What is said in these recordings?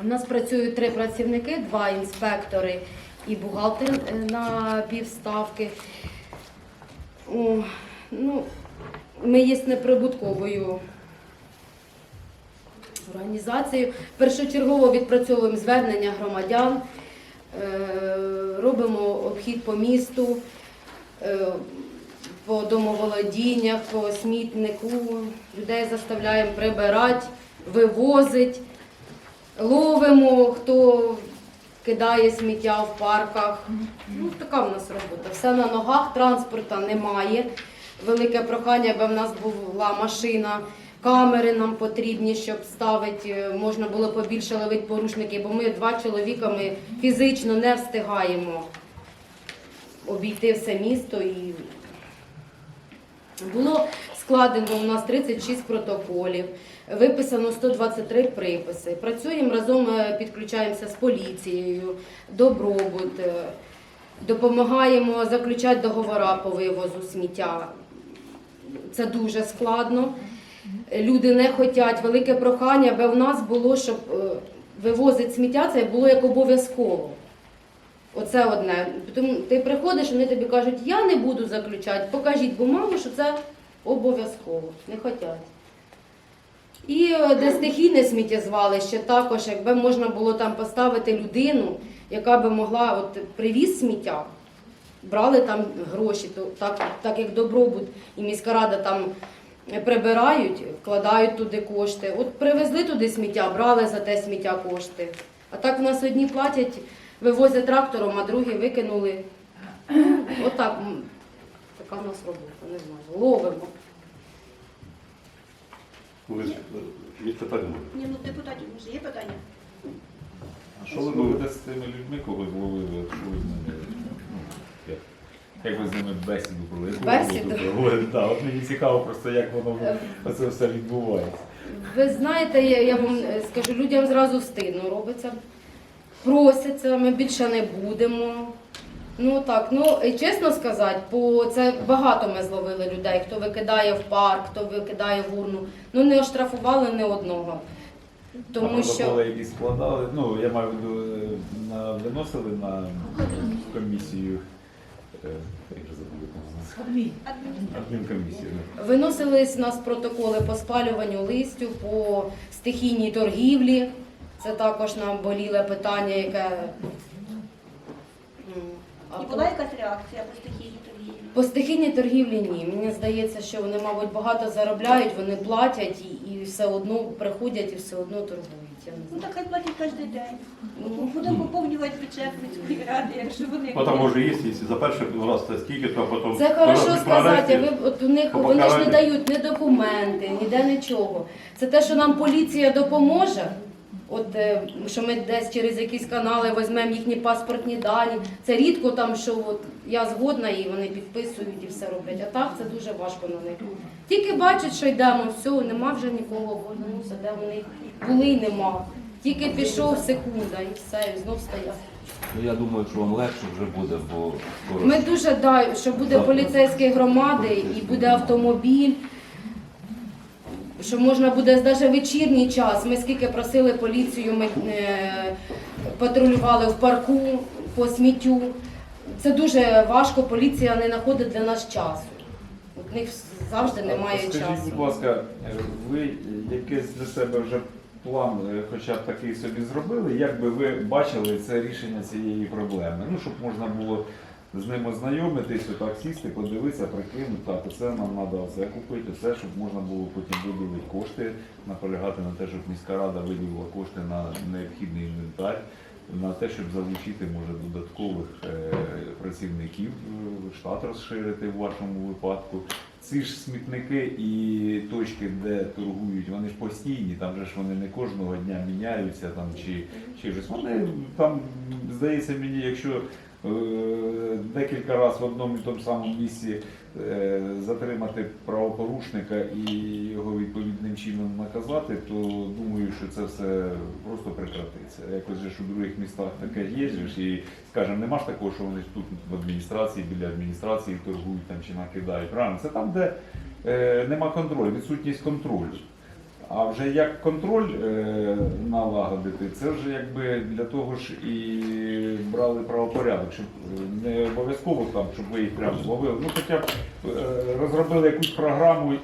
У нас працюють три працівники, два інспектори і бухгалтер е, на півставки. О, ну, ми є неприбутковою організацією. Першочергово відпрацьовуємо звернення громадян, е, робимо обхід по місту, е, по домоволодіннях, по смітнику. Людей заставляємо прибирати, вивозити, ловимо, хто кидає сміття в парках. Ну, така в нас робота. Все на ногах, транспорта немає. Велике прохання, аби в нас була машина. Камери нам потрібні, щоб ставити, е, можна було побільше ловити порушників, бо ми два чоловіка, ми фізично не встигаємо обійти все місто і було складено у нас 36 протоколів, виписано 123 приписи. Працюємо разом, е, підключаємося з поліцією, добробут, е, допомагаємо заключати договори по вивозу сміття. Це дуже складно. Люди не хочуть, велике прохання, аби в нас було, щоб е, вивозити сміття, це було як обов'язково. Оце одне. Тому ти приходиш, вони тобі кажуть, я не буду заключати, покажіть бумагу, що це обов'язково. Не хочуть. І е, де стихійне сміттєзвалище, також, якби можна було там поставити людину, яка би могла от привіз сміття, брали там гроші, то так, так як добробут і міська рада там прибирають, вкладають туди кошти. От привезли туди сміття, брали за те сміття кошти. А так в нас одні платять, вивозять трактором, а другі викинули. Отак. така в нас робота, не знаю. Ловимо. Ви ж, е, Є питання? Ні, ну депутатів може є питання? А що ви робите з тими людьми, кого ви зловили? Що ви з ними? ну, як- Як ви з ними бесіду провели? Яку Бесіду? роботу? Да, От мені цікаво просто, як воно Е, оце все відбувається. Ви знаєте, я, я вам е, скажу, людям зразу стидно робиться. Просяться, ми більше не будемо. Ну так, ну і чесно сказати, по це багато ми зловили людей, хто викидає в парк, хто викидає в урну. Ну не оштрафували ні одного. Тому а що протоколи якісь складали, ну я маю в виду, е, на, виносили на комісію. е, Як же забув, як вона називається? Адмінкомісію. ну. виносились у нас протоколи по спалюванню листю, по стихійній торгівлі. Це також нам боліле питання, яке. а І була якась реакція по стихійній торгівлі? По стихійній торгівлі ні. Мені здається, що вони, мабуть, багато заробляють, вони платять і, і все одно приходять і все одно торгують. Я не Ну знаю. так хай платять кожен день. Ну, Будемо поповнювати бюджет міської ради, якщо вони... Ну там може є, якщо за перший раз це скільки, то потім... Це хорошо сказати, ви от у них по вони ж не покаранню. дають ні документи, ніде нічого. Це те, що нам поліція допоможе. От е, що ми десь через якісь канали візьмемо їхні паспортні дані. Це рідко там, що от я згодна і вони підписують і все роблять. А так це дуже важко на них. Тільки бачать, що йдемо, все, нема вже нікого, повернувся, де вони були і нема. Тільки пішов секунда і все, і знов стоять. Ну я думаю, що вам легше вже буде, бо скоро Ми дуже дай, що буде поліцейські громади і буде автомобіль. Що можна буде навіть вечірній час. Ми скільки просили поліцію, ми е, патрулювали в парку по сміттю. Це дуже важко, поліція не знаходить для нас часу. У них завжди немає Скажіть, часу. будь ласка, е, ви якийсь для себе вже план, е, хоча б такий собі зробили, як би ви бачили це рішення цієї проблеми? Ну, щоб можна було з ним ознайомитись, отак сісти, подивитися, прикинути, так, оце нам треба оце купити, все, щоб можна було потім виділити кошти, наполягати на те, щоб міська рада виділила кошти на необхідний інвентар, на те, щоб залучити, може, додаткових е, працівників, е, штат розширити в вашому випадку. Ці ж смітники і точки, де торгують, вони ж постійні, там же ж вони не кожного дня міняються там чи, чи щось. Вони там, здається мені, якщо декілька разів в одному і тому самому місці е, затримати правопорушника і його відповідним чином наказати, то думаю, що це все просто прекратиться. Якось же ж у других містах таке є, і скажімо, нема ж такого, що вони тут в адміністрації, біля адміністрації торгують там чи накидають. Правильно, це там, де е, нема контролю, відсутність контролю. А вже як контроль е, налагодити, це вже якби для того ж і брали правопорядок, щоб е, не обов'язково там, щоб ви їх прямо зловили. Ну хоча б е, розробили якусь програму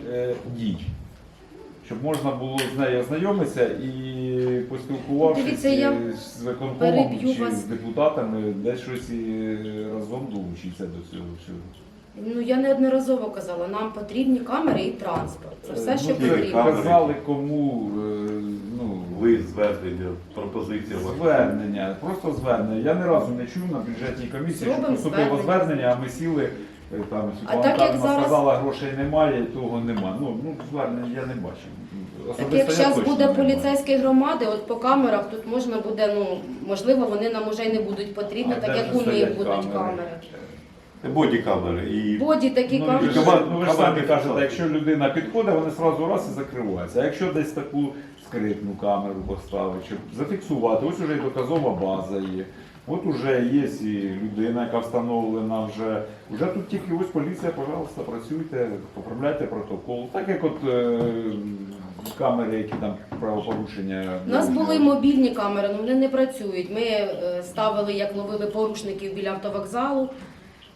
дій. Щоб можна було з нею ознайомитися і поспілкувавшись я з виконкомом чи вас. з депутатами, десь щось і разом долучитися до цього всього. Ну я неодноразово казала, нам потрібні камери і транспорт. Це все, Е, що ну, ви потрібно. казали кому е, ну, Ви звернення, пропозиція ваша. Звернення, просто звернення. Я ні разу не чув на бюджетній комісії, що Зробимо поступило звернення. звернення, а ми сіли. е, Там Світлана так як Михайлівна зараз- сказала, грошей немає, того нема. Ну, ну звернення я не бачив. Так Особисто як я зараз точно буде не бачив. поліцейські громади, от по камерах тут можна буде, ну можливо, вони нам уже й не будуть потрібні, А так де як у них стоять будуть камери? камери. Боді-камери і Боді такі Ну, камери. ви ну, ви ж самі кажете, якщо людина підходить, вони одразу раз і закриваються. А якщо десь таку скритну камеру поставити, щоб зафіксувати, ось уже і доказова база є. От уже є і людина, яка встановлена вже. Вже тут тільки ось поліція, пожалуйста, працюйте, поправляйте протокол. Так як от е, камери, які там правопорушення. У нас були мобільні камери, але вони не працюють. Ми е, ставили, як ловили порушників біля автовокзалу.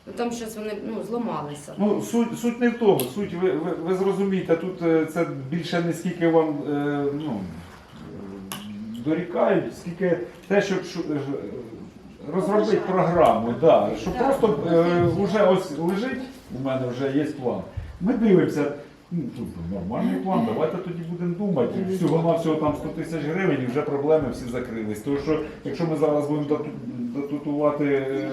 Ну, Там щось вони ну, зламалися. Ну, суть, суть не в тому. Суть, ви, ви, ви зрозумієте, тут е, це більше не скільки вам е, ну, е, дорікають, скільки те, щоб шу- е, розробити програму, да, щоб Так. просто е, вже ось лежить, у мене вже є план. Ми дивимося. Ну, тут нормальний план, давайте тоді будемо думати. Всього на всього там 100 тисяч гривень і вже проблеми всі закрились. Тому що якщо ми зараз будемо доту- дотутувати е,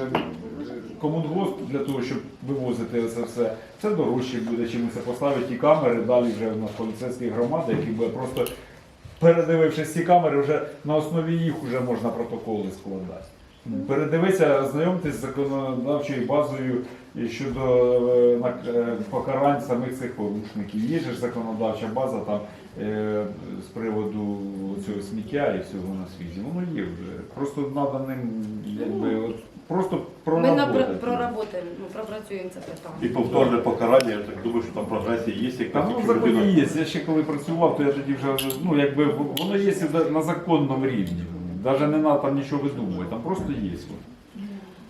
комунгосп для того, щоб вивозити це все, це дорожче буде, чим це поставити ті камери. Далі вже в нас поліцейські громади, які буде просто передивившись ці камери, вже на основі їх вже можна протоколи складати. Передивитися, ознайомитись з законодавчою базою щодо е, е, покарань самих цих порушників. Є ж законодавча база там е, з приводу цього сміття і всього на світі. Воно є вже. Просто треба ним якби от, просто Ми на ну, пропрацюємо це і питання. повторне покарання, я так думаю, що там прогресія є, як Та воно в якщо законі людина. є. Я ще коли працював, то я тоді вже ну якби воно є і на законному рівні. Навіть не треба там нічого видумувати, там просто є.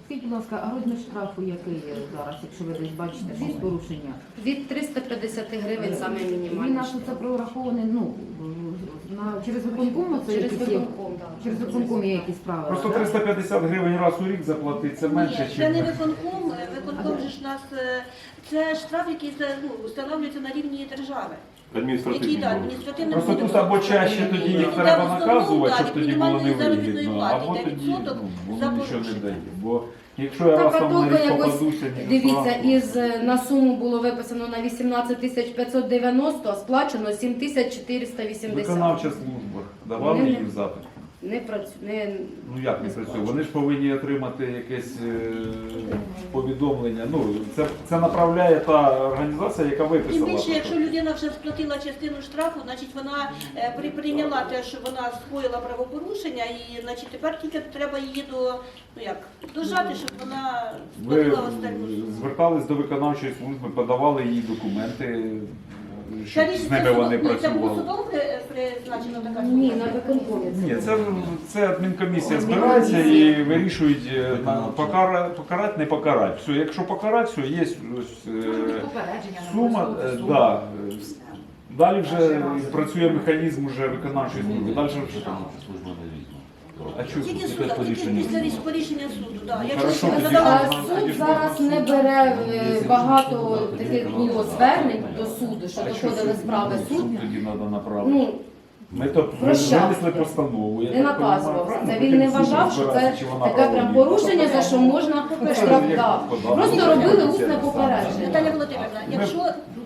Скажіть, будь ласка, а розмір штрафу який є зараз, якщо ви десь бачите щось порушення? Від 350 гривень саме Він мінімальний. наш це прорахований, ну, на, через виконком це Через якісь є? виконком, так. Через виконком є якісь правила? Просто так? 350 гривень раз у рік заплатити, це менше, Ні, це не ніж. виконком. Же ж нас е, це штраф, який за- ну, встановлюється на рівні держави. Адміністративні да, мови. адміністративним Просто тут або чаще тоді їх треба наказувати, щоб тоді було невигідно, або тоді ну, воно нічого не дає. Бо якщо я Так, а там толку якось, попадуся, Дивіться, із е, на суму було виписано на 18 тисяч 590, а сплачено 7 тисяч 480. Виконавча служба давали їм запит. Не працю... не... Ну як не працює? Вони ж повинні отримати якесь е, повідомлення. Ну це, це направляє та організація, яка Тим виписала. більше, якщо людина вже сплатила частину штрафу, значить вона е, при- прийняла те, що вона скоїла правопорушення, і значить тепер тільки треба її до ну як дожати, щоб вона Ви сплатила останню звертались до виконавчої служби, подавали їй документи, Щоб з ними вони ні, це було працювали. при- така Ні, на виконкомі. Ні, це, це адмінкомісія збирається і вирішують е, на покара, покарати, не покарати. Все, якщо покарати, все, є ось, е, Попередження сума. е. Да. Далі вже працює механізм уже виконавчої служби. Далі вже Виконавча служба не візьме. А чого? Тільки суд, тільки рішенню після ріш- рішення суду. Да. Хорошо, ви тоді А суд зараз не бере е, багато таких було звернень до суду, що А що доходили справи Суд суд. тоді треба направити. Ну, Ми то Прощався. винесли постанову. я не так наказувався. Це він не Потім суд вважав, що розбирається, це чи вона таке прям порушення, за що можна це штраф. як да. Просто Ну, робили усне саме. попередження. Наталя Володимирівна, Ми- якщо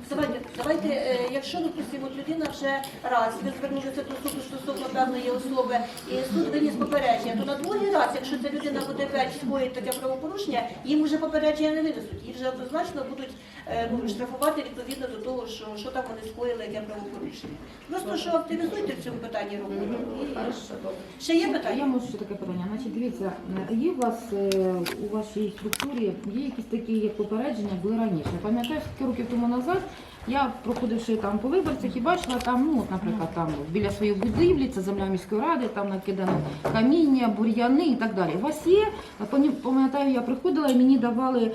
давайте, давайте, е, якщо допустимо, от людина вже раз ви звернулися до суду стосовно певної особи, і суд виніс попередження, то на другий раз, якщо ця людина буде опять скоїть таке правопорушення, їм вже попередження не винесуть. Їх вже однозначно будуть е, ну, штрафувати відповідно до того, що, що там вони скоїли, яке правопорушення. Просто що в цьому питанні. Хорошо. Ще є питання? Я можу ще таке питання. Значить, дивіться, є у вас е, у вашій структурі є якісь такі як попередження були раніше. Пам'ятаєш, кілька років тому назад Я проходивши там по виборцях і бачила там, ну, от, наприклад, там біля своєї будівлі, це земля міської ради, там накидано каміння, бур'яни і так далі. У вас є, пам'я- пам'ятаю, я приходила і мені давали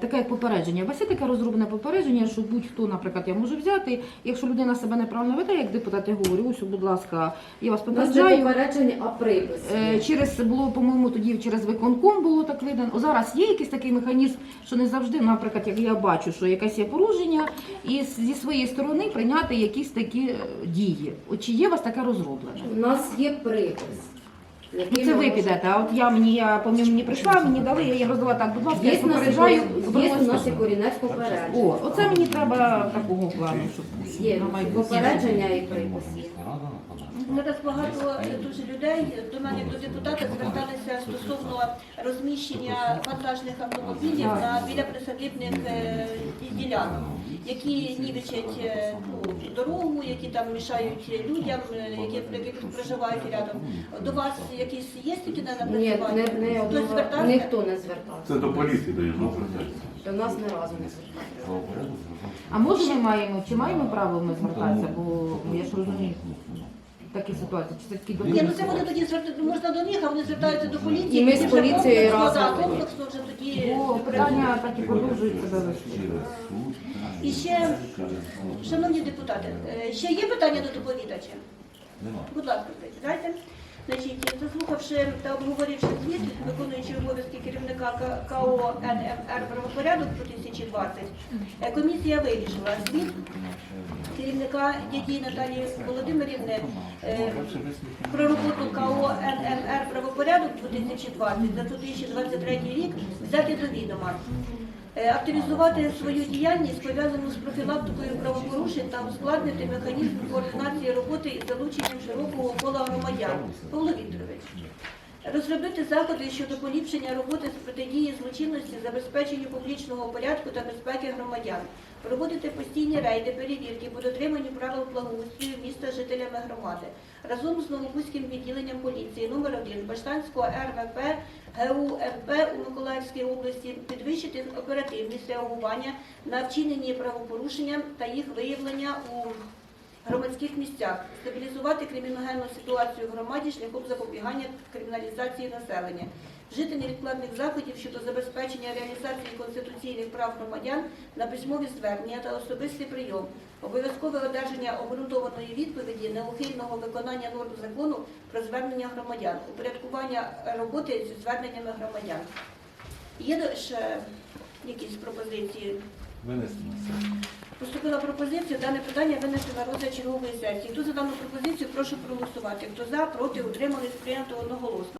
таке як попередження. У вас є таке розроблене попередження, що будь-хто, наприклад, я можу взяти, якщо людина себе неправильно веде, як депутат, я говорю, ось, будь ласка, я вас нас не попередження, а припис. Е, Через було, по-моєму, тоді через виконком було так видано. Зараз є якийсь такий механізм, що не завжди, наприклад, як я бачу, що якесь є порушення, і з- зі своєї сторони прийняти якісь такі е, дії. От чи є у вас таке розроблене? У нас є припис. Ну це ви підете, а от я мені я пам'ятаю, мені прийшла, мені дали, я їм роздала так, будь ласка, Є я у нас і попереджаю. є у нас і корінець попередження. О, оце мені треба такого плану, щоб Є на майбутнє. попередження і припис. Зараз багато дуже людей до мене до депутата зверталися стосовно розміщення вантажних автомобілів на біля присадибних е, ділянок, які нівечать ну, дорогу, які там мішають людям, е, які, проживають рядом. До вас якісь є такі на Ні, напрацювання? не, не Хтось одного, звертався? ніхто не звертався. Це до поліції дають звертатися. До нас не разу не звертався. А може ми маємо, чи маємо право ми звертатися, бо я ж розумію такі ситуації, чи це такі до Ні, ну це вони тоді звертати можна до них, а вони звертаються до поліції. І ми тоді з вже поліцією комплексно, разом да, комплексно вже тоді. Бо питання так і продовжують себе вести. І ще, шановні депутати, е, ще є питання до доповідача? Будь ласка, дайте. Значить, заслухавши та обговоривши звіт, виконуючи обов'язки керівника КО НМР правопорядок 2020, е, комісія вирішила звіт керівника дядій Наталії Володимирівни е, про роботу КО НМР правопорядок 2020 за 2023 рік взяти до відома. Е, Активізувати свою діяльність пов'язану з профілактикою правопорушень та ускладнити механізм координації роботи із залученням широкого кола громадян. Павло Вікторович. Розробити заходи щодо поліпшення роботи з протидії злочинності, забезпеченню публічного порядку та безпеки громадян, проводити постійні рейди, перевірки по дотриманню правил благоустрою міста жителями громади. Разом з Новобузьким відділенням поліції номер 1 Баштанського РВП ГУМП у Миколаївській області підвищити оперативність реагування на вчинені правопорушення та їх виявлення у громадських місцях, стабілізувати криміногенну ситуацію в громаді шляхом запобігання криміналізації населення, вжити невідкладних заходів щодо забезпечення реалізації конституційних прав громадян на письмові звернення та особистий прийом, обов'язкове одержання обґрунтованої відповіді неухильного виконання норм закону про звернення громадян, упорядкування роботи зі зверненнями громадян. Є ще якісь пропозиції? Винести. Поступила пропозиція дане питання винести на розгляд чергової сесії. Хто за дану пропозицію, прошу проголосувати. Хто за, проти, утримались, прийнято одноголосно.